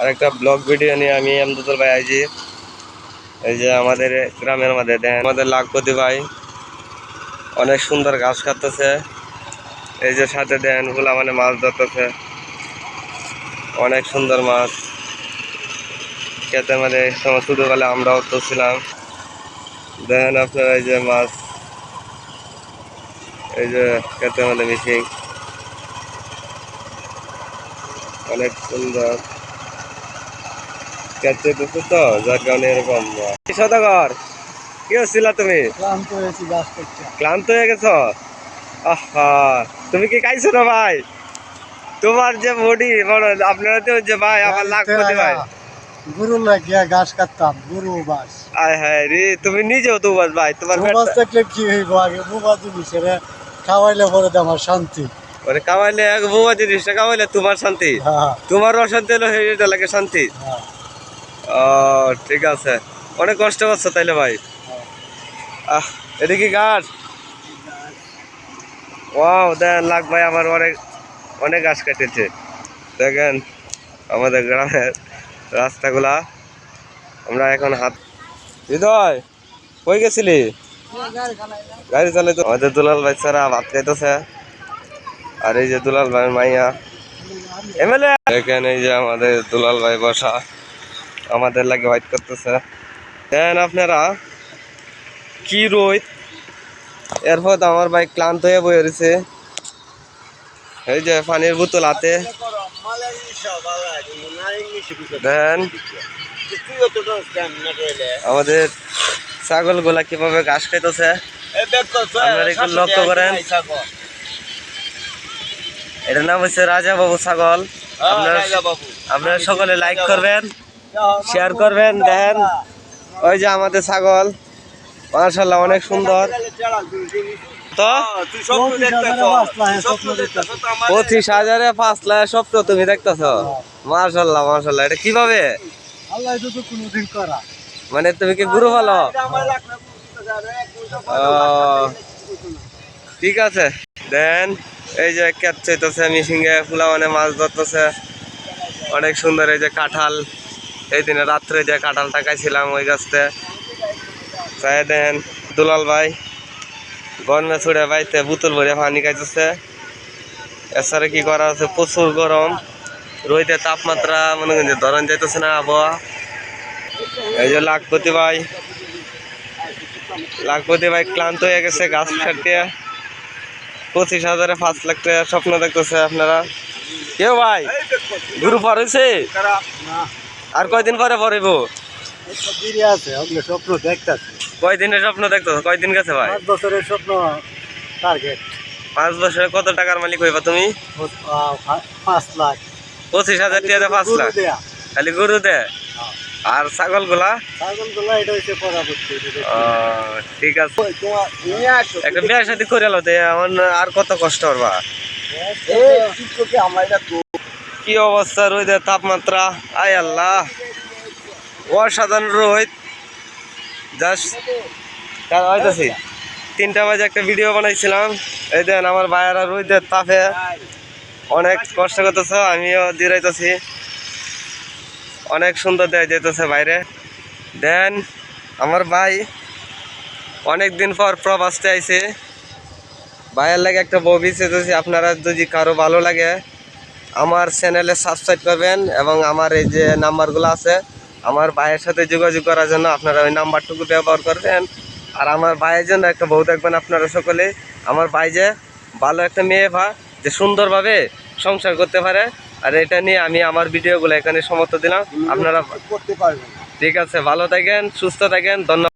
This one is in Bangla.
আর একটা ব্লগ ভিডিও নিয়ে আমি আমদুল ভাই আইজি এই যে আমাদের গ্রামের মধ্যে, দেখেন, আমাদের লাখপতি ভাই অনেক সুন্দর ঘাস কাটতেছে। এই যে সাথে দেনগুলা মানে মাছ ধরতেছে। অনেক সুন্দর মাছ। খেতে মানে সময় ছোটোবেলা আমরাও তো ছিলাম। দেখেন আপনারা এই যে মাছ। এই যে খেতে মানে মিশিং। অনেক সুন্দর। দিচ্ছে তো যার কারণে এরকম সদাগর? কি হচ্ছিল তুমি? ক্লান্ত হয়েছি গাছ ক্লান্ত হয়ে গেছো? আহা তুমি কি খাইছো না ভাই? তোমার যে বডি বড় আপনারা তো যে ভাই আমার লাখ কোটি ভাই। গুরু লাগিয়া ঘাস কাটতাম গুরু বাস। আয় হায় রে তুমি নিজেও তো বাস ভাই তোমার বাস থাকলে কি হইব আগে? বুবা জিনিস রে খাওয়াইলে পরে আমার শান্তি। মানে কামাইলে এক বউয়া জিনিসটা কামাইলে তোমার শান্তি। হ্যাঁ। তোমার অশান্তি হলো এটা লাগে শান্তি। হ্যাঁ। ও, ঠিক আছে। অনেক কষ্ট করছ তাইলে ভাই। আহ এটা গাছ ওয়াও দেন লাখ ভাই আমার অনেক অনেক গাছ কেটেছে। দেখেন, আমাদের গ্রামের রাস্তাগুলা। আমরা এখন হাত হৃদয়, কই গেছিলি? গাড়ি চালাই তো আমাদের দুলাল ভাই ছাড়া ভাত খাইতেছে। আর এই যে দুলাল ভাই মাইয়া। এমএলএ দেখেন এই যে আমাদের দুলাল ভাই বসা। আমাদের লাগে হোয়াইট করতেছে। দেন আপনারা কি রোদ এরপর আমার ভাই ক্লান্ত হয়ে বয়ে রয়েছে। এই যে পানির বোতল হাতে। দেন আমাদের ছাগলগুলা কীভাবে ঘাস খাইতেছে? আপনারা একটু লক্ষ্য করেন। এটার নাম হচ্ছে রাজা বাবু ছাগল। আপনারা সকলে লাইক করবেন। শেয়ার করবেন দেখেন। ওই যে আমাদের ছাগল। মার্শাল্লাহ অনেক সুন্দর। তো? পঁচিশ হাজারে পাঁচ লাখ স্বপ্ন তুমি দেখতেছ? মার্শাল্লাহ মার্শাল্লাহ এটা কীভাবে? মানে তুমি কি গুরু ভালো ঠিক আছে। দেন এই যে ক্যাচ চাইতেছে মিশিংয়ে ফুলা মানে মাছ ধরতেছে। অনেক সুন্দর এই যে কাঁঠাল। এই দিনে রাত্রে যে কাঁঠালটা খাইছিলাম ওই গাছতে। চাই দেন, দুলাল ভাই, গরমে ছুড়ে বাইতে বোতল ভরে পানি খাইতেছে। এছাড়া কি করা আছে? প্রচুর গরম। রোহিতে তাপমাত্রা মনে করেন যে ধরন যাইতেছে না আবহাওয়া। এই যে লাখপতি ভাই লাখপতি ভাই ক্লান্ত হয়ে গেছে গাছ কাটতে। পঁচিশ হাজারে পাঁচ লাখ টাকা স্বপ্ন দেখতেছে আপনারা। কেউ ভাই গুরু পর হয়েছে আর কয়দিন পরে পড়িব আছে স্বপ্ন দেখতেছে কয়দিনের স্বপ্ন দেখতেছো কয়দিন গেছে ভাই পাঁচ বছরের স্বপ্ন টার্গেট পাঁচ বছরে কত টাকার মালিক হইবা তুমি পাঁচ লাখ পঁচিশ হাজার পাঁচ লাখ। খালি গরু দে হ্যাঁ। আর ছাগলগুলা এটা হচ্ছে পরাবর্তী ঠিক আছে একটা বিয়ে সাথে করে লো আমার আর কত কষ্ট করবা কি অবস্থা রোদের তাপমাত্রা? আয় আল্লাহ। অসাধারণ রোদ। জাস্ট তিনটা বাজে একটা ভিডিও বানাইছিলাম। এই দেন আমার ভাইয়েরা রোদের তাপে অনেক কষ্ট করতেছে, আমিও দিরাইতেছি অনেক সুন্দর দেয় যেতেছে বাইরে। দেন আমার ভাই অনেক দিন পর প্রবাসতে আইছে। ভাইয়ের লাগে একটা ববি চেতেছি আপনারা যদি কারও ভালো লাগে আমার চ্যানেলে সাবস্ক্রাইব করবেন এবং আমার এই যে নাম্বারগুলো আছে আমার ভাইয়ের সাথে যোগাযোগ করার জন্য আপনারা ওই নাম্বারটুকু ব্যবহার করবেন। আর আমার ভাইয়ের জন্য একটা বউ দেখবেন আপনারা সকলে আমার ভাই যে ভালো একটা মেয়ে ভা যে সুন্দরভাবে সংসার করতে পারে। আর এটা নিয়ে আমি আমার ভিডিওগুলো এখানে সমর্থ দিলাম। আপনারা করতে পারবেন। ঠিক আছে ভালো থাকেন সুস্থ থাকেন ধন্যবাদ।